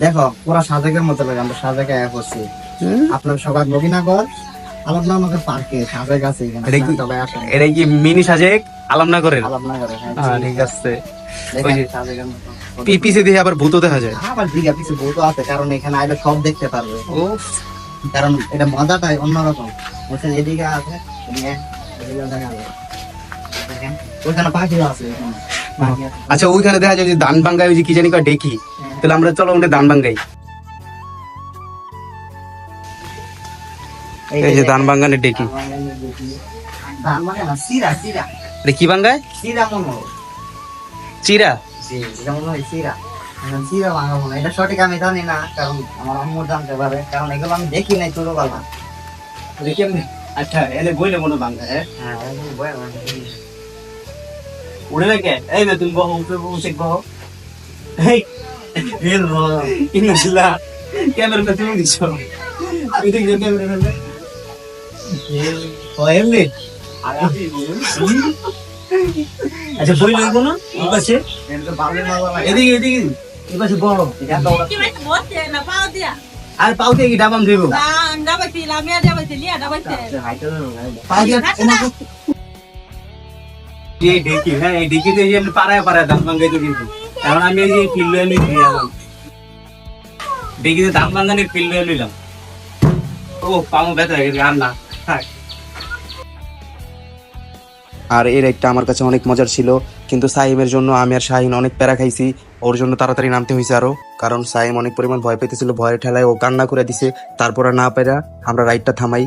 দেখো পুরা সাজেকের মতো লাগে আমরা সাজেকে আয়া করছি আপনার সকাল নবীনগর পার্কে সাজেক আছে এটা কি- মিনি সাজেক? আলামনগরের? হ্যাঁ ঠিক আছে। দেখেন ওই যে সাজেকের মতো। পি- পিছে দিয়ে আবার ভূত দেখা যায়। আবার দিঘা পিছু বহুত আছে কারণ এখানে আইলে সব দেখতে পারবে। ও কারণ এটা মজাটাই অন্যরকম। এদিকে আছে। পাখি আছে। আচ্ছা ওইখানে দেখা যায় যে ধান ভাঙ্গায় ওই যে কি জানি ডেকি। তাহলে আমরা চলো ওটা ধান ভাঙ্গাই। এই যে ধান ভাঙ্গানের ডেকি। এটা কি ভাঙ্গায়? চিরা এটা সঠিক আমি জানি না কারণ আমার আম্মু জানতে পারে। কারণ এগুলো আমি দেখি নাই ছোটবেলা। আচ্ছা এলে বইলে মনে ভাঙ্গা হ্যাঁ। উড়ে এই না তুমি বহ উপরে বহ। এই ফেল বল। ইন্না দিলা ক্যামেরাটা তুমি দিছ আমি দেখি ক্যামেরা ফেলবে ফেল। ও, এমনি? আচ্ছা বই লইব না এই পাশে। এদিকে এদিকে এই পাশে dia. আর পাও দিয়ে কি ডাবাম দেব। পাও দিয়ে হ্যাঁ এই ডেকিতে যে পাড়ায় পাড়ায় ধান ভাঙ্গাইতে কিন্তু। কারণ আমি এই যে ফিল্ড আমি দিয়ে এলাম ডেকিতে ধান ভাঙ্গানির ফিল্ড লইলাম ও পামো ব্যথা হয়ে গেছে আর না থাক। আর এর একটা আমার কাছে অনেক মজার ছিল কিন্তু সাইমের জন্য আমি আর শাহিন অনেক প্যারা খাইছি ওর জন্য তাড়াতাড়ি নামতে হয়েছে আরও। কারণ সাইম অনেক পরিমাণ ভয় পেতেছিল ভয়ের ঠেলায় ও কান্না করে দিছে তারপর আর না পেরা আমরা রাইডটা থামাই।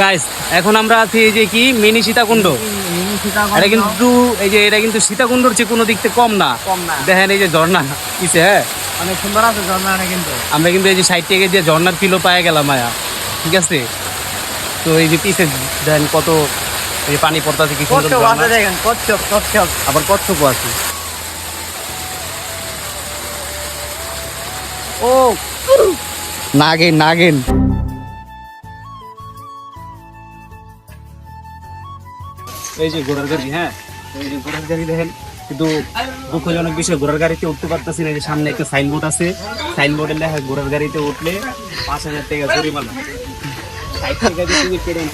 গাইস এখন আমরা আছি এই যে কি মিনি সীতাকুণ্ড। এটা কিন্তু এই যে এটা কিন্তু সীতাকুণ্ডর যে কোনো দিক থেকে কম না। কম না। দেখেন এই যে ঝর্ণা কিসে হ্যাঁ? অনেক সুন্দর আছে ঝর্ণাটা কিন্তু। আমরা কিন্তু এই যে সাইড থেকে যে ঝর্ণার ফিলও পায়ে গেলাম মায়া। ঠিক আছে? তো এই যে পিসে দেখেন কত এই পানি পড়তাছে কি সুন্দর কচ্ছপ আছে ঝর্ণা। দেখেন কচ্ছপ কচ্ছপ। আবার কচ্ছপও আছে। ও। নাগেন নাগেন। এই যে ঘোড়ার গাড়ি হ্যাঁ? এই যে ঘোড়ার গাড়ি দেখেন, কিন্তু দুঃখজনক বিষয়, ঘোড়ার গাড়িতে উঠতে পারতেছি না যে সামনে একটা সাইনবোর্ড আছে। সাইনবোর্ডে লেখা ঘোড়ার গাড়িতে উঠলে পাঁচ হাজার টাকা জরিমানা। গাড়ি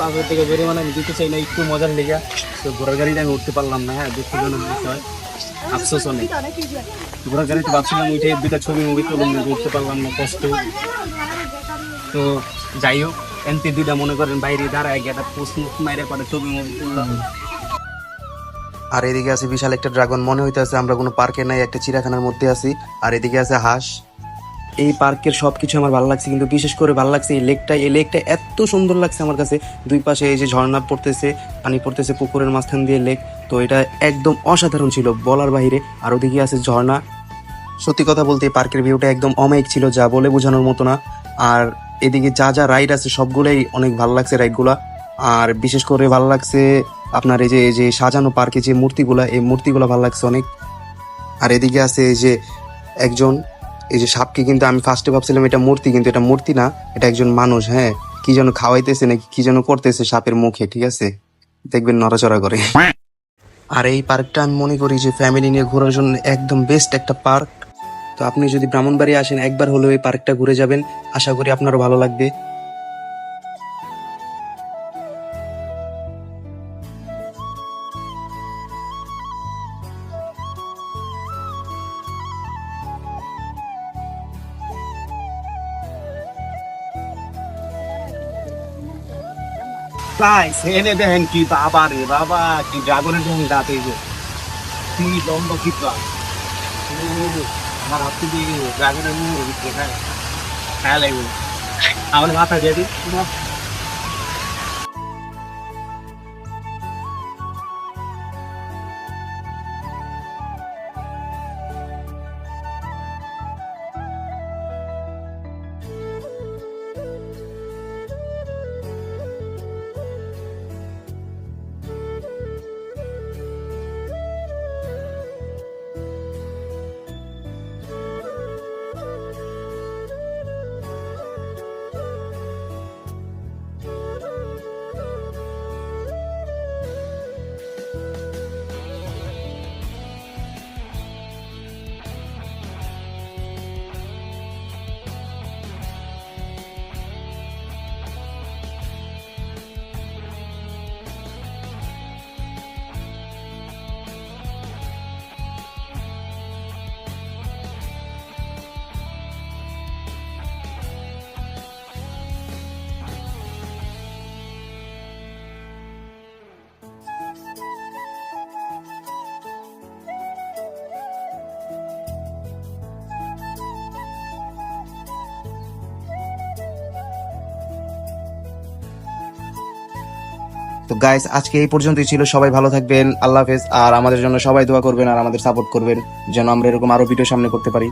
পাঁচ হাজার দিতে চাই না, একটু মজার লেগে। তো ঘোড়ার গাড়িতে আমি উঠতে পারলাম না হ্যাঁ দুঃখজনক বিষয়। আফসোস অনেক। ঘোড়ার গাড়িতে উঠে দুটা ছবি মুভি উঠতে পারলাম না, কষ্ট। তো যাই হোক এনতে দুইটা মনে করেন বাইরে দাঁড়ায়, গেটা পোস্ট মাইরে পরে ছবি মুভি তুললাম। আর এদিকে আছে বিশাল একটা ড্রাগন। মনে হইতেছে আমরা কোনো পার্কে নাই, একটা চিড়াখানার মধ্যে আছি। আর এদিকে আছে হাঁস। এই পার্কের সবকিছু আমার ভালো লাগছে, কিন্তু বিশেষ করে ভালো লাগছে এই লেকটা। এই লেকটা এত সুন্দর লাগছে আমার কাছে। দুই পাশে এই যে ঝর্ণা পড়তেছে, পানি পড়তেছে পুকুরের মাঝখান দিয়ে লেক। তো এটা একদম অসাধারণ ছিল বলার বাইরে আর ওদিকে আছে ঝর্ণা। সত্যি কথা বলতে পার্কের ভিউটা একদম অমায়িক ছিল, যা বলে বোঝানোর মতো না। আর এদিকে যা যা রাইড আছে, সবগুলোই অনেক ভালো লাগছে রাইডগুলা আর বিশেষ করে ভালো লাগছে আপনার এই যে যে সাজানো পার্কে যে মূর্তিগুলা, এই মূর্তিগুলা ভালো লাগছে অনেক। আর এদিকে আছে এই যে একজন, এই যে সাপকে কিন্তু আমি ফার্স্টে ভাবছিলাম এটা মূর্তি, কিন্তু এটা মূর্তি না, এটা একজন মানুষ হ্যাঁ। কি যেন খাওয়াইতেছে নাকি, কি যেন করতেছে সাপের মুখে, ঠিক আছে? দেখবেন নড়াচড়া করে। আর এই পার্কটা আমি মনে করি যে ফ্যামিলি নিয়ে ঘোরার জন্য একদম বেস্ট একটা পার্ক। তো আপনি যদি ব্রাহ্মণবাড়ি আসেন, একবার হলেও এই পার্কটা ঘুরে যাবেন। আশা করি আপনারও ভালো লাগবে। গাইস সেনে দেখেন কি বাবা রে বাবা, কি ড্রাগনের দেখেন দাঁত যে। কি লম্বা কি আমার হাতে দিয়ে ড্রাগনের খায়। খায় লাগবে। আমার মাথা দিয়ে দিই। তো গাইস আজকে এই পর্যন্তই ছিল। সবাই ভালো থাকবেন, আল্লাহ হাফেজ। আর আমাদের জন্য সবাই দোয়া করবেন আর আমাদের সাপোর্ট করবেন, যেন আমরা এরকম আরও ভিডিও সামনে করতে পারি।